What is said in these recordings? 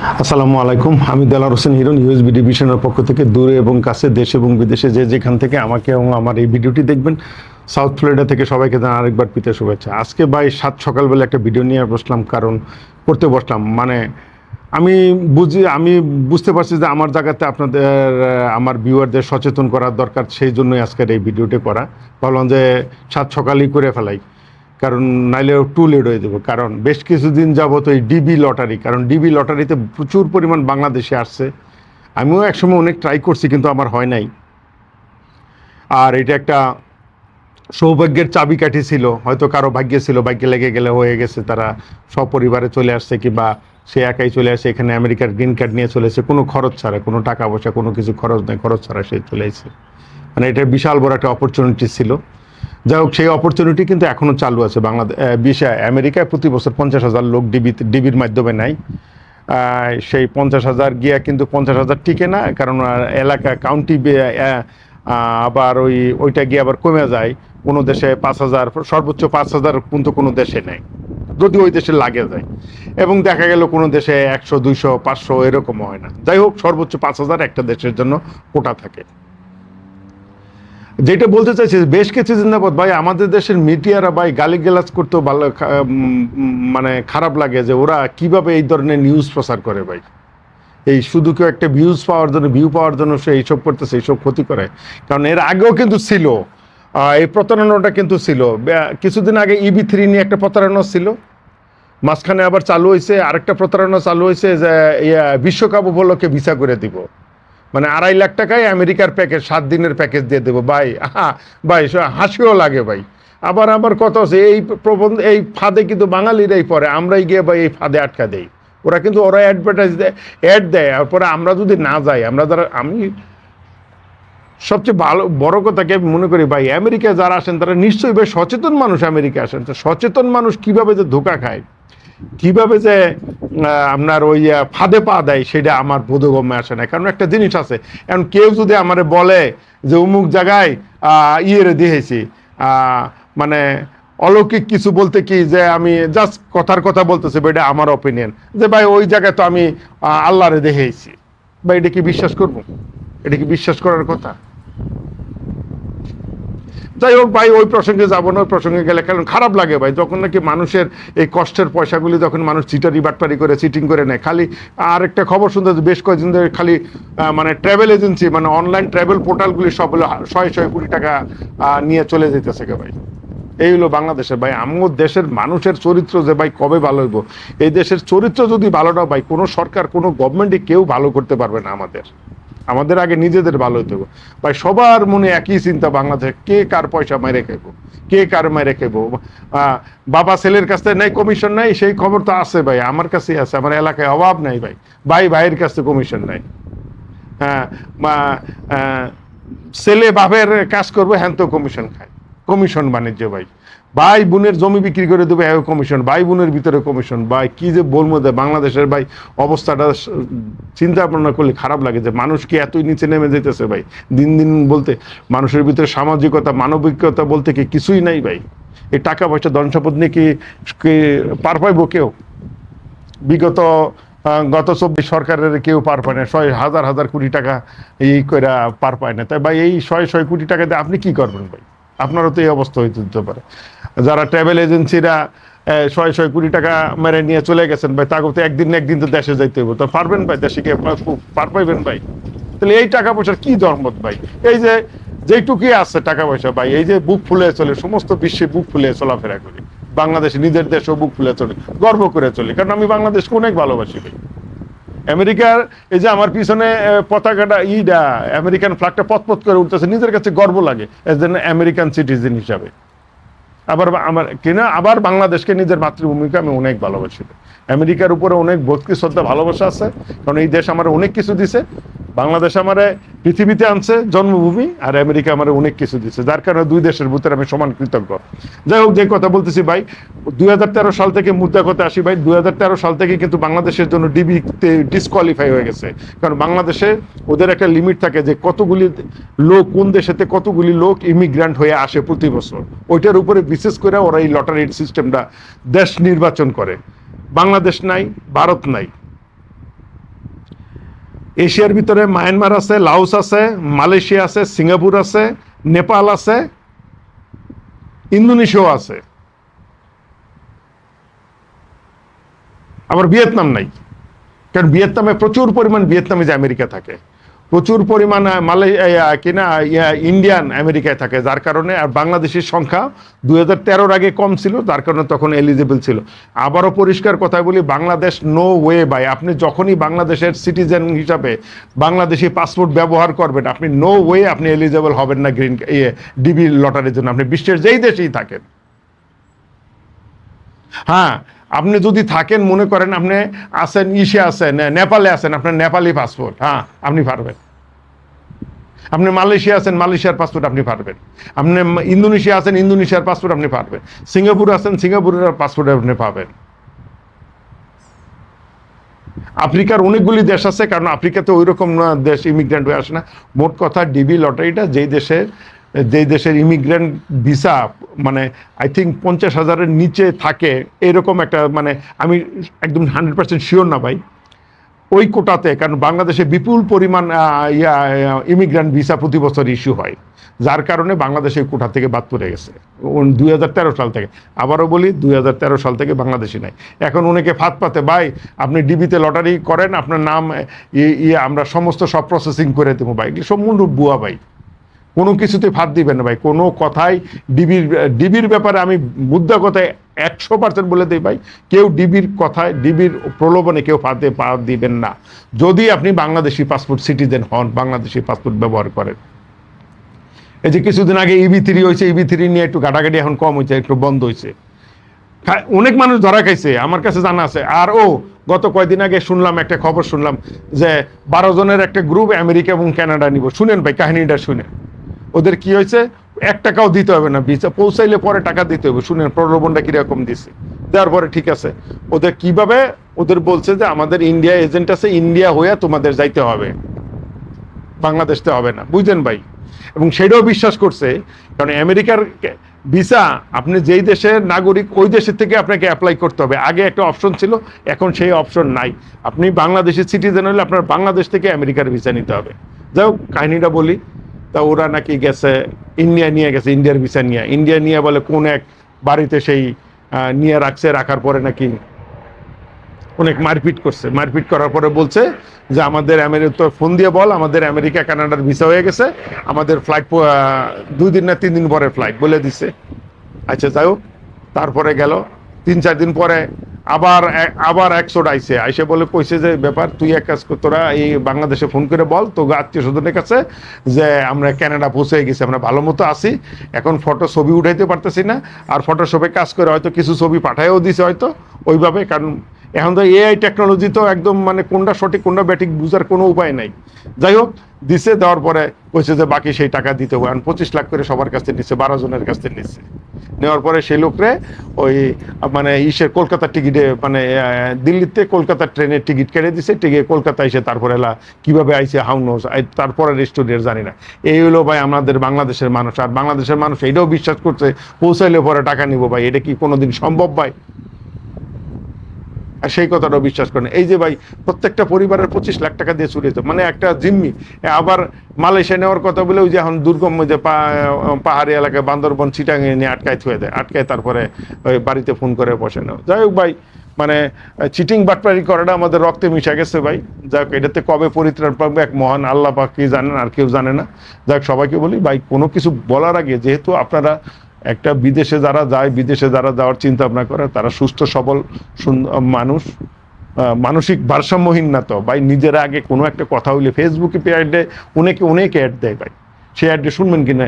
আসসালামু আলাইকুম। আমি দেলার হোসেন হিরন ইউএসবি ডিভিশনের পক্ষ থেকে দূরে এবং কাছে দেশ এবং বিদেশে যে যেখান থেকে আমাকে এবং আমার এই ভিডিওটি দেখবেন সাউথ ফ্লোরিডা থেকে সবাইকে জানা আরেকবার পিতে শুভেচ্ছা। আজকে ভাই সাত সকালবেলা একটা ভিডিও নিয়ে বসলাম, কারণ করতে বসলাম। মানে আমি বুঝি, আমি বুঝতে পারছি যে আমার জায়গাতে আপনাদের, আমার ভিউয়ারদের সচেতন করার দরকার, সেই জন্যই আজকের এই ভিডিওটি করা। ভাবলাম যে সাত সকালই করে ফেলাই। কারণ নাইলে টু লেট হয়ে যাবে। কারণ বেশ কিছুদিন যাবত এই ডিবি লটারি কারণ ডিবি লটারিতে প্রচুর পরিমাণ বাংলাদেশে আসছে। আমিও একসময় অনেক ট্রাই করছি, কিন্তু আমার হয় নাই। আর এটা একটা সৌভাগ্যের চাবিকাঠি ছিল, হয়তো কারও ভাগ্যে ছিল, ভাগ্যে লেগে গেলে হয়ে গেছে, তারা সপরিবারে চলে আসছে কিংবা সে একাই চলে আসে এখানে আমেরিকার গ্রিন কার্ড নিয়ে চলে এসে কোনো খরচ ছাড়া, কোনো টাকা পয়সা, কোনো কিছু খরচ নেই, খরচ ছাড়া সে চলে এসে মানে এটা বিশাল বড় একটা অপরচুনিটি ছিল। যাই হোক, সেই অপরচুনিটি কিন্তু এখনও চালু আছে বাংলাদেশ আমেরিকায় প্রতি বছর পঞ্চাশ হাজার লোক ডিবি ডিবির মাধ্যমে নেয়। সেই পঞ্চাশ হাজার গিয়া কিন্তু পঞ্চাশ হাজার টিকে না, কারণ এলাকা কাউন্টি আবার ওই ওইটা গিয়ে আবার কমে যায়। কোনো দেশে পাঁচ হাজার, সর্বোচ্চ পাঁচ হাজার কিন্তু কোনো দেশে নেয়, যদি ওই দেশে লাগে যায়। এবং দেখা গেল কোনো দেশে একশো, দুইশো, পাঁচশো এরকম হয় না। যাই হোক, সর্বোচ্চ পাঁচ হাজার একটা দেশের জন্য কোটা থাকে। যেটা বলতে চাইছি, বেশ কিছু জিন্দাবাদ ভাই। আমাদের দেশের মিডিয়ারা ভাই গালি গালিগালাজ করতে ভালো মানে খারাপ লাগে যে ওরা কীভাবে এই ধরনের নিউজ প্রচার করে ভাই। এই শুধু কেউ একটা ভিউজ পাওয়ার জন্য ভিউ পাওয়ার জন্য সে এইসব করতেছে, এইসব ক্ষতি করে। কারণ এর আগেও কিন্তু ছিল। এই প্রতারণাটা কিন্তু ছিল। কিছুদিন আগে ইবি থ্রি নিয়ে একটা প্রতারণা ছিল। মাঝখানে আবার চালু হয়েছে আরেকটা প্রতারণা চালু হয়েছে যে বিশ্বকাপ উপলক্ষে ভিসা করে দিব। মানে আড়াই লাখ টাকায় আমেরিকার প্যাকেজ, সাত দিনের প্যাকেজ দিয়ে দেবো। ভাই ভাই হাসিও লাগে ভাই। আবার আমার কত আছে এই প্রবন্ধ, এই ফাঁদে কিন্তু বাঙালিরাই পড়ে, আমরাই গিয়ে ভাই এই ফাঁদে আটকা দেই। ওরা কিন্তু, ওরা অ্যাডভার্টাইজ দেয় অ্যাড দেয় আর পরে আমরা যদি না যাই, আমরা যারা, আমি সবচেয়ে ভালো, বড় কথা কি আমি মনে করি ভাই, আমেরিকায় যারা আসেন, তারা নিশ্চয়ই ভাই সচেতন মানুষ আমেরিকা আসেন। তো সচেতন মানুষ কীভাবে যে ধোকা খায়? কীভাবে যে আপনার ওই ফাঁদে পা দেয় সেটা আমার বোধগম্যে আসে না। কারণ একটা জিনিস আছে, এখন কেউ যদি আমারে বলে যে, অমুক জায়গায় ইয়েরে দিয়েছি মানে অলৌকিক কিছু বলতে কি যে, আমি জাস্ট কথার কথা বলতেছি বা এটা আমার অপিনিয়ন যে, ভাই, ওই জায়গায় তো আমি আল্লাহরে দেখেছি ভাই, এটা কি বিশ্বাস করব? এটা কি বিশ্বাস করার কথা? যাই হোক ভাই, ওই প্রসঙ্গে যাব না, ওই প্রসঙ্গে গেলে কারণ খারাপ লাগে ভাই, যখন নাকি মানুষের এই কষ্টের পয়সাগুলি যখন মানুষ চিটারি বাটপারি করে চিটিং করে নেয়, খালি আর একটা খবর শুনতে বেশ কয়েকদিন ধরে খালি মানে ট্রাভেল এজেন্সি মানে অনলাইন ট্রাভেল পোর্টালগুলি সব হলো শয়ে শয়ে কোটি টাকা নিয়ে চলে যেতেছে গে ভাই। এই হলো বাংলাদেশের ভাই আমার দেশের মানুষের চরিত্র যে ভাই কবে ভালো হইব, এই দেশের চরিত্র যদি ভালো না ভাই, কোনো সরকার, কোনো গভর্নমেন্টে কেউ ভালো করতে পারবে না আমাদের। আমাদের আগে নিজেদের ভালো হতে হবে ভাই সবার মনে একই চিন্তা বাংলাদেশে কে কার পয়সা মেরে খাইব? কে কার মেরে আহ, বাবা ছেলের কাছ থেকে নেই কমিশন নাই সেই খবর তো আছে ভাই আমার কাছেই আছে আমার এলাকায় অভাব নাই ভাই। ভাই ভাইয়ের কাছ থেকে কমিশন নাই। হ্যাঁ ছেলে বাপের কাজ করবে হ্যান তো কমিশন খায়। কমিশন বাণিজ্য ভাই। ভাই বোনের জমি বিক্রি করে দেবে হ্যাঁ কমিশন ভাই বোনের ভিতরে কমিশন ভাই, কি যে বলব যে বাংলাদেশের ভাই অবস্থাটা চিন্তা ভাবনা করলে খারাপ লাগে যে মানুষ কি এতই নিচে নেমে যেতেছে ভাই? দিন দিন বলতে মানুষের ভিতরে সামাজিকতা, মানবিকতা বলতে কি কিছুই নাই ভাই। এই টাকা পয়সা, ধন সম্পদ নিয়ে কি পার পাইবো কেউ? বিগত গত চব্বিশ সরকারের কেউ পার পায় না। ছয়, হাজার হাজার কোটি টাকা এই করে পার পায় না। তাই ভাই, এই ছয় ছয় কোটি টাকা দিয়ে আপনি কি করবেন ভাই? আপনারও তো এই অবস্থা হইতে দিতে পারে। যারা ট্রাভেল এজেন্সিরা ছয় ছয় কোটি টাকা মেরে নিয়ে চলে গেছেন ভাই তাকে তো একদিন একদিন তো দেশে যাইতে হবে তো পারবেন ভাই, দেশে গিয়ে পার পাইবেন ভাই। তাহলে এই টাকা পয়সার কি ধর্মত ভাই? এই যে যেইটুকুই আছে টাকা পয়সা ভাই, এই যে বুক ফুলে চলে, সমস্ত বিশ্বে বুক ফুলে চলাফেরা করি। বাংলাদেশ নিজের দেশও বুক ফুলে চলে, গর্ব করে চলি। কারণ আমি বাংলাদেশকে অনেক ভালোবাসি ভাই। আমেরিকার এই যে আমার পিছনে পতাকাটা ইডা, আমেরিকান ফ্ল্যাগটা পথপথ করে উঠতেছে, নিজের কাছে গর্ব লাগে এজ এন আমেরিকান সিটিজেন হিসাবে। আবার আমার, কিনা, আবার বাংলাদেশকে নিজের মাতৃভূমিকে আমি অনেক ভালোবাসি। আমেরিকার উপরে অনেক ভক্তি, শ্রদ্ধা, ভালোবাসা আছে, কারণ এই দেশ আমার অনেক কিছু দিছে। বাংলাদেশ আমারে পৃথিবীতে আনছে জন্মভূমি আর আমেরিকা আমার অনেক কিছু দিচ্ছে যার কারণে দুই দেশের ভিতরে আমি সমান কৃতজ্ঞ। যাই হোক, যে কথা বলতেছি ভাই, দুই হাজার তেরো সাল থেকে মুদ্রা কথা আসি ভাই, দুই হাজার তেরো সাল থেকে কিন্তু বাংলাদেশের জন্য ডিবি ডিসকোয়ালিফাই হয়ে গেছে। কারণ বাংলাদেশে ওদের একটা লিমিট থাকে যে কতগুলি লোক, কোন দেশেতে কতগুলি লোক ইমিগ্রান্ট হয়ে আসে প্রতি বছর। ওইটার উপরে বিশেষ করে ওরা এই লটারির সিস্টেমটা দেশ নির্বাচন করে। বাংলাদেশ নাই, ভারত নাই। এশিয়ার ভিতরে মায়ানমার আছে লাউস আছে, মালয়েশিয়া আছে, সিঙ্গাপুর আছে, নেপাল আছে, ইন্দোনেশিয়াও আছে। আবার ভিয়েতনাম নাই। কারণ ভিয়েতনামে প্রচুর পরিমাণ ভিয়েতনামে যে আমেরিকা থাকে। প্রচুর পরিমাণ মালয় কিনা ইন্ডিয়ান আমেরিকায় থাকে, যার কারণে আর বাংলাদেশের সংখ্যা দুই হাজার আগে কম ছিল, যার কারণে তখন এলিজিবল ছিল। আবারও পরিষ্কার কথা বলি, বাংলাদেশ নো ওয়ে বাই আপনি যখনই বাংলাদেশের সিটিজেন হিসাবে বাংলাদেশি পাসপোর্ট ব্যবহার করবেন, আপনি নো ওয়ে আপনি এলিজিবল হবেন না গ্রিন ইয়ে ডিবি লটারির জন্য। আপনি বিশ্বের যেই দেশেই থাকেন। হ্যাঁ আপনি যদি থাকেন, মনে করেন আপনি আছেন, ইসে আছেন নেপালে আছেন, আপনার নেপালি পাসপোর্ট হ্যাঁ আপনি পারবেন। আপনি মালয়েশিয়া আছেন, মালয়েশিয়ার পাসপোর্ট আপনি পারবেন। আপনি ইন্দোনেশিয়া আছেন, ইন্দোনেশিয়ার পাসপোর্ট আপনি পারবেন। সিঙ্গাপুর আছেন, সিঙ্গাপুরের পাসপোর্ট আপনি পাবেন। আফ্রিকার অনেকগুলি দেশ আছে, কারণ আফ্রিকাতে ওই রকম দেশ ইমিগ্রেন্ট হয়ে আসে না। মোট কথা ডিবি লটারিটা যেই দেশের যেই দেশের ইমিগ্রেন্ট ভিসা মানে আই থিঙ্ক পঞ্চাশ হাজারের নিচে থাকে, এরকম একটা মানে আমি একদম হান্ড্রেড পার্সেন্ট শিওর না ভাই, ওই কোটাতে, কারণ বাংলাদেশে বিপুল পরিমাণ ইয়া ইমিগ্রেন্ট ভিসা প্রতি বছর ইস্যু হয়, যার কারণে বাংলাদেশ এই কোটা থেকে বাদ পড়ে গেছে দুই হাজার তেরো সাল থেকে, আবারও বলি দুই হাজার তেরো সাল থেকে বাংলাদেশি নাই, এখন অনেকে ফাঁদ পাতে, ভাই, আপনি ডিবিতে লটারি করেন, আপনার নাম ইয়ে আমরা সমস্ত সব প্রসেসিং করে দেবো ভাই সম্পূর্ণ বুয়া ভাই। কোনো কিছুতে ফাঁদ দিবেন না ভাই। কোনো কথাই ডিবির ডিবির ব্যাপারে আমি মুদ্রা কথায় একশো পার্সেন্ট বলে দিই ভাই, কেউ ডিবির কথায়, ডিবির প্রলোভনে কেউ ফাঁদে পা দিবেন না। যদি আপনি বাংলাদেশি পাসপোর্ট সিটিজেন হন, বাংলাদেশি পাসপোর্ট ব্যবহার করেন। এই যে কিছুদিন আগে ইবি থ্রি হয়েছে ইবি থ্রি নিয়ে একটু ঘাটাঘাটি এখন কম হয়েছে, একটু বন্ধ হয়েছে। অনেক মানুষ ধরা খাইছে, আমার কাছে জানা আছে। আর ও, গত কয়দিন আগে শুনলাম, একটা খবর শুনলাম, যে বারো জনের একটা গ্রুপ আমেরিকা এবং কানাডা নিব। শুনেন ভাই, কাহিনীটা শুনে ওদের কি হয়েছে? এক টাকাও দিতে হবে না, ভিসা পৌঁছাইলে পরে টাকা দিতে হবে। শুনেন, প্রলোভনটা কীরকম দিছে। দেওয়ার পরে ঠিক আছে। ওদের কীভাবে? ওদের বলছে যে আমাদের ইন্ডিয়া এজেন্ট আছে, ইন্ডিয়া হইয়া তোমাদের যাইতে হবে। বাংলাদেশতে হবে না। বুঝলেন ভাই? এবং সেটাও বিশ্বাস করছে। কারণ আমেরিকার ভিসা, আপনি যেই দেশের নাগরিক, ওই দেশের থেকে আপনাকে অ্যাপ্লাই করতে হবে। আগে একটা অপশন ছিল, এখন সেই অপশন নাই। আপনি বাংলাদেশের সিটিজেন হলে আপনার বাংলাদেশ থেকে আমেরিকার ভিসা নিতে হবে। যাই হোক, কাহিনীটা বলি। তা ওরা নাকি গেছে, ইন্ডিয়া নিয়ে গেছে, ইন্ডিয়ার ভিসা নিয়ে। ইন্ডিয়া নিয়ে বলে কোন এক বাড়িতে সেই নিয়ে রাখছে, রাখার পরে নাকি অনেক মারপিট করছে। মারপিট করার পরে বলছে যে, আমাদের আমেরিকা তো ফোন দিয়ে বল, আমাদের আমেরিকা, কানাডার ভিসা হয়ে গেছে। আমাদের ফ্লাইট দুই দিন না তিন দিন পরে ফ্লাইট বলে দিছে। আচ্ছা যাই হোক, তারপরে গেল। তিন, চার দিন পরে আবার আবার একশো আইসে আইসে বলে, কইছে যে, ব্যাপার, তুই এক কাজ তোরা এই বাংলাদেশে ফোন করে বল তো আত্মীয় স্বজনের কাছে যে, আমরা ক্যানাডা পৌঁছে গেছি, আমরা ভালো মতো আছি, এখন ফটো ছবি উঠাইতে পারতেছি না, আর ফটোশপে কাজ করে হয়তো কিছু ছবি পাঠাইও দিছে হয়তো, ওইভাবে, কারণ এখন তো এআই টেকনোলজি তো একদম মানে কোনটা সঠিক, কোনটা ব্যাটিক বুঝার কোনো উপায় নাই। যাই হোক দিছে, দেওয়ার পরে কইছে যে বাকি সেই টাকা দিতে হবে। এখন পঁচিশ লাখ করে সবার কাছ নিচ্ছে, বারো জনের কাছ নিচ্ছে। নেওয়ার পরে সেই লোকরে ওই মানে ইসের কলকাতার টিকিটে মানে দিল্লিতে কলকাতার ট্রেনের টিকিট কেটে দিছে, টিকিট কলকাতা এসে তারপরে এলা কীভাবে আইসে হাউনোস তারপরে রেস্টুরেন্ট জানি না। এই হলো ভাই আমাদের বাংলাদেশের মানুষ। আর বাংলাদেশের মানুষ এটাও বিশ্বাস করছে, পৌঁছাইলে পরে টাকা নিব ভাই, এটা কি কোনোদিন সম্ভব ভাই? আর সেই কথাটাও বিশ্বাস করেন। এই যে ভাই, প্রত্যেকটা পরিবারের পঁচিশ লাখ টাকা দিয়ে যেত মানে একটা জিম্মি। আবার মালয়েশিয়া নেওয়ার কথা বলে ওই যে এখন দুর্গম যে পাহাড়ি এলাকায় বান্দরবন চিটাঙে নিয়ে আটকায় থুয়ে দেয়। আটকায় তারপরে ওই বাড়িতে ফোন করে বসে নেওয়া যাই হোক ভাই মানে চিটিং বাটপারি করাটা আমাদের রক্তে মিশে গেছে ভাই। যাই হোক, এটাতে কবে পরিত্রাণ পাবে এক মহান আল্লাহ পাক কি জানেন আর কেউ জানে না। যাই হোক, সবাইকে বলি ভাই, কোনো কিছু বলার আগে যেহেতু আপনারা একটা বিদেশে যারা যায়, বিদেশে যারা যাওয়ার চিন্তা ভাবনা করে, তারা সুস্থ, সবল মানুষ মানসিক ভারসাম্যহীন না তো। ভাই, নিজেরা আগে কোনো একটা কথা হইলে ফেসবুকে পে অ্যাডে অনেকে, অনেক অ্যাড দেয় ভাই। সেই অ্যাডে শুনবেন কি না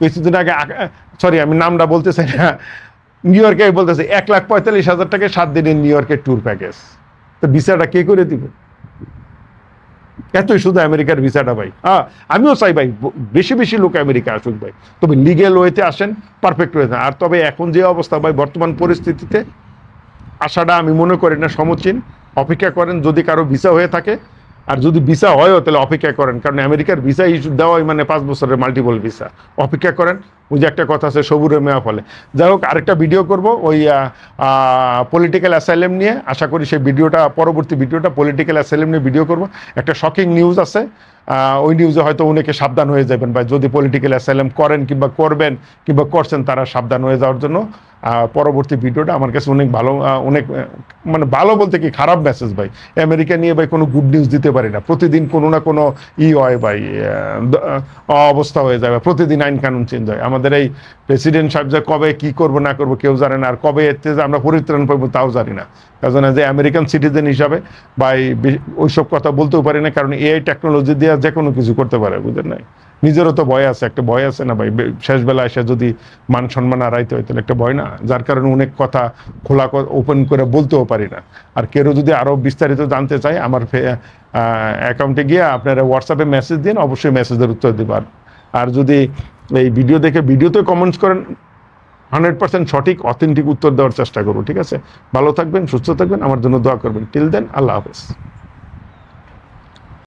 কিছুদিন আগে সরি আমি নামটা বলতে চাই না নিউ ইয়র্কে বলতেছে, এক লাখ পঁয়তাল্লিশ হাজার টাকা সাত দিনের নিউ ইয়র্কের ট্যুর প্যাকেজ তো ভিসাটা কে করে দিবে? এতই শুধু আমেরিকার ভিসাটা ভাই। হ্যাঁ আমিও চাই ভাই বেশি বেশি লোক আমেরিকা আসুক ভাই। তবে লিগেল ওয়েতে আসেন পারফেক্ট ওয়েতে আর তবে এখন যে অবস্থা ভাই, বর্তমান পরিস্থিতিতে আসাটা আমি মনে করি না, সমচীন। অপেক্ষা করেন, যদি কারও ভিসা হয়ে থাকে আর যদি ভিসা হয়ও, তাহলে অপেক্ষা করেন। কারণ আমেরিকার ভিসা ইস্যু দেওয়াই মানে পাঁচ বছরের মাল্টিপল ভিসা অপেক্ষা করেন। ওই যে একটা কথা আছে সবুরে মেয়া ফলে। যাই হোক, আরেকটা ভিডিও করব, ওই পলিটিক্যাল অ্যাসাইলেম নিয়ে। আশা করি সেই ভিডিওটা, পরবর্তী ভিডিওটা পলিটিক্যাল অ্যাসাইলেম নিয়ে ভিডিও করব। একটা শকিং নিউজ আছে। ওই নিউজে হয়তো অনেকে সাবধান হয়ে যাবেন বা যদি পলিটিক্যাল অ্যাসাইলেম করেন কিংবা করবেন কিংবা করছেন, তারা সাবধান হয়ে যাওয়ার জন্য। পরবর্তী ভিডিওটা আমার কাছে অনেক ভালো অনেক মানে ভালো বলতে কি খারাপ মেসেজ ভাই। আমেরিকা নিয়ে ভাই কোনো গুড নিউজ দিতে পারি না। প্রতিদিন কোনো না কোনো ই হয় ভাই অবস্থা হয়ে যাবে প্রতিদিন আইন কানুন চেঞ্জ হয়। আমাদের এই প্রেসিডেন্ট সাহেব যে কবে কি করব না করব কেউ জানে না, আর কবে এতে যে আমরা পরিত্রাণ পাবো তাও জানি না। জন্য যে আমেরিকান সিটিজেন হিসাবে বা, ওইসব কথা বলতেও পারি না, কারণ এআই টেকনোলজি দিয়ে যে কোনো কিছু করতে পারে, বুঝলেন না নিজেরও তো ভয় আছে, একটা ভয় আছে না ভাই? বে- শেষ বেলা এসে যদি মান সম্মান হারাইতে হয়, তাহলে একটা ভয় না? যার কারণে অনেক কথা খোলা ওপেন করে বলতেও পারি না। আর কেউ যদি আরও বিস্তারিত জানতে চায়, আমার অ্যাকাউন্টে গিয়ে আপনারা হোয়াটসঅ্যাপে মেসেজ দিন, অবশ্যই মেসেজের উত্তর দেবার। আর যদি এই ভিডিও দেখে ভিডিওতে কমেন্টস করেন হান্ড্রেড পার্সেন্ট সঠিক অথেন্টিক উত্তর দেওয়ার চেষ্টা করব, ঠিক আছে? ভালো থাকবেন, সুস্থ থাকবেন, আমার জন্য দোয়া করবেন। টিল দেন আল্লাহ হাফেজ।